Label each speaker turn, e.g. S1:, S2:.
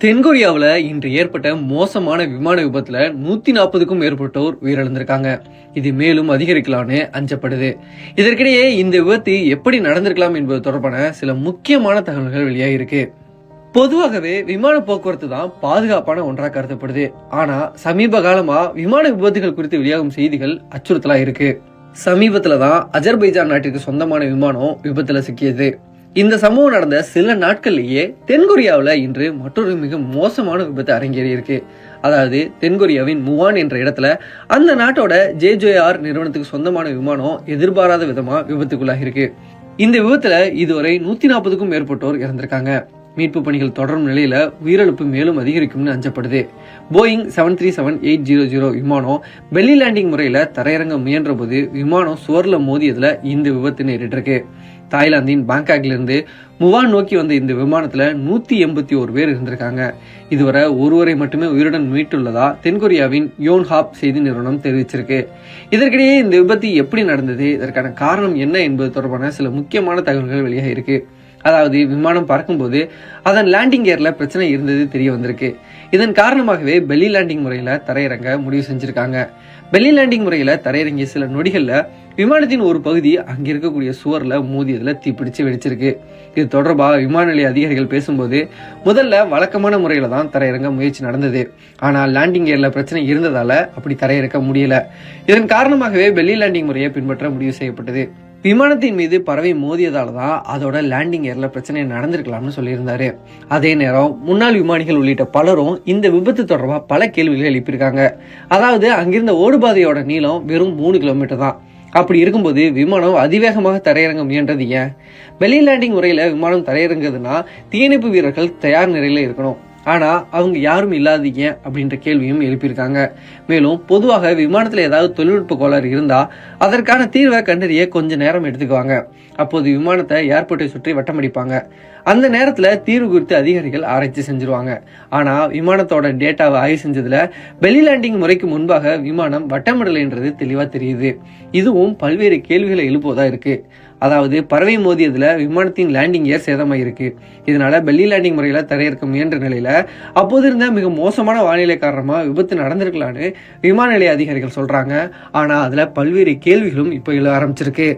S1: தென்கொரியாவில் இன்று ஏற்பட்ட மோசமான விமான விபத்துல நூத்தி நாற்பதுக்கும் மேற்பட்டோர் உயிரிழந்திருக்காங்க. இது மேலும் அதிகரிக்கலாம்னு அஞ்சப்படுது. இதற்கிடையே இந்த விபத்து எப்படி நடந்திருக்கலாம் என்பது தொடர்பான சில முக்கியமான தகவல்கள் வெளியாகிருக்கு பொதுவாகவே விமான போக்குவரத்து தான் பாதுகாப்பான ஒன்றாக கருதப்படுது. ஆனா சமீப காலமா விமான விபத்துகள் குறித்து வெளியாகும் செய்திகள் அச்சுறுத்தலா இருக்கு. சமீபத்துல தான் அஜர்பைஜான் நாட்டிற்கு சொந்தமான விமானம் விபத்துல சிக்கியது. இந்த சம்பவம் நடந்த சில நாட்கள்லயே தென்கொரியாவில் இன்று மற்றொரு மிக மோசமான விபத்து அரங்கேறி இருக்கு அதாவது தென்கொரியாவின் முவான் என்ற இடத்துல அந்த நாட்டோட ஜேஜேஆர் நிறுவனத்துக்கு சொந்தமான விமானம் எதிர்பாராத விதமா விபத்துக்குள்ளாகி இருக்கு இந்த விபத்துல இதுவரை நூத்தி நாற்பதுக்கும் மேற்பட்டோர் இறந்திருக்காங்க. மீட்பு பணிகள் தொடரும் நிலையில உயிரிழப்பு மேலும் அதிகரிக்கும்னு அஞ்சப்படுது. Boeing seven three seven eight zero zero விமானம் பெல்லி லேண்டிங் முறையில தரையிறங்க முயன்ற போது விமானம் சுவர்ல மோதியதுல இந்த விபத்து நேரிட்டிருக்கு. தாய்லாந்தின் பாங்காக்லிருந்து முவான் நோக்கி வந்த இந்த விமானத்துல நூத்தி எண்பத்தி ஒரு பேர் இருந்திருக்காங்க. இதுவரை ஒருவரை மட்டுமே உயிருடன் மீட்டுள்ளதா தென்கொரியாவின் யோன்ஹாப் செய்தி நிறுவனம் தெரிவிச்சிருக்கு. இதற்கிடையே இந்த விபத்து எப்படி நடந்தது? இதற்கான காரணம் என்ன என்பது தொடர்பான சில முக்கியமான தகவல்கள் வெளியாக இருக்குது அதாவது விமானம் பறக்கும்போது அதன் லேண்டிங் கியரில் பிரச்சனை இருந்தது தெரிய வந்திருக்கு. இதன் காரணமாகவே பெல்லி லேண்டிங் முறையில் தரையிறங்க முடிவு செஞ்சுருக்காங்க. பெல்லி லேண்டிங் முறையில் தரையிறங்கிய சில நொடிகளில் விமானத்தின் ஒரு பகுதி அங்கே இருக்கக்கூடிய சுவரில் மோதியதுல தீப்பிடிச்சு வெடிச்சிருக்கு. இது தொடர்பாக விமான நிலைய அதிகாரிகள் பேசும்போது முதல்ல வழக்கமான முறையில் தான் தரையிறங்க முயற்சி நடந்தது. ஆனால் லேண்டிங் கியர்ல பிரச்சனை இருந்ததால் அப்படி தரையிறக்க முடியல. இதன் காரணமாகவே பெல்லி லேண்டிங் முறையை பின்பற்ற முடிவு செய்யப்பட்டது. விமானத்தின் மீது பறவை மோதியதால் தான் அதோட லேண்டிங் ஏரில் பிரச்சனை நடந்திருக்கலாம்னு சொல்லியிருந்தாரு. அதே நேரம் முன்னாள் விமானிகள் உள்ளிட்ட பலரும் இந்த விபத்து தொடர்பாக பல கேள்விகளை எழுப்பியிருக்காங்க. அதாவது அங்கிருந்த ஓடுபாதையோட நீளம் வெறும் மூணு கிலோமீட்டர் தான். அப்படி இருக்கும்போது விமானம் அதிவேகமாக தரையிறங்க முயன்றது ஏன்? வெளி லேண்டிங் முறையில விமானம் தரையிறங்குதுன்னா தீயணைப்பு வீரர்கள் தயார் நிலையில இருக்கணும். ஆனால் அவங்க யாரும் இல்லாதீங்க அப்படின்ற கேள்வியும் எழுப்பியிருக்காங்க. மேலும் பொதுவாக விமானத்தில் ஏதாவது தொழில்நுட்ப கோளாறு இருந்தால் அதற்கான தீர்வை கண்டறிய கொஞ்சம் நேரம் எடுத்துக்குவாங்க. அப்போது விமானத்தை ஏர்போர்ட்டை சுற்றி வட்டமடிப்பாங்க. அந்த நேரத்தில் தீர்வு குறித்து அதிகாரிகள் ஆராய்ச்சி செஞ்சிருவாங்க. ஆனால் விமானத்தோட டேட்டாவை ஆய்வு செஞ்சதில் பெலி லேண்டிங் முறைக்கு முன்பாக விமானம் வட்டமிடலைன்றது தெளிவாக தெரியுது. இதுவும் பல்வேறு கேள்விகளை எழுப்புவதாக இருக்குது அதாவது பறவை மோதியதில் விமானத்தின் லேண்டிங் ஏர் சேதமாயிருக்கு. இதனால பெல்லி லேண்டிங் முறையில் தரையிறக்க முயன்ற நிலையில் அப்போது இருந்த மிக மோசமான வானிலை காரணமாக விபத்து நடந்திருக்கலான்னு விமான நிலைய அதிகாரிகள் சொல்கிறாங்க ஆனால் அதில் பல்வேறு கேள்விகளும் இப்போ எழ ஆரம்பிச்சிருக்கு.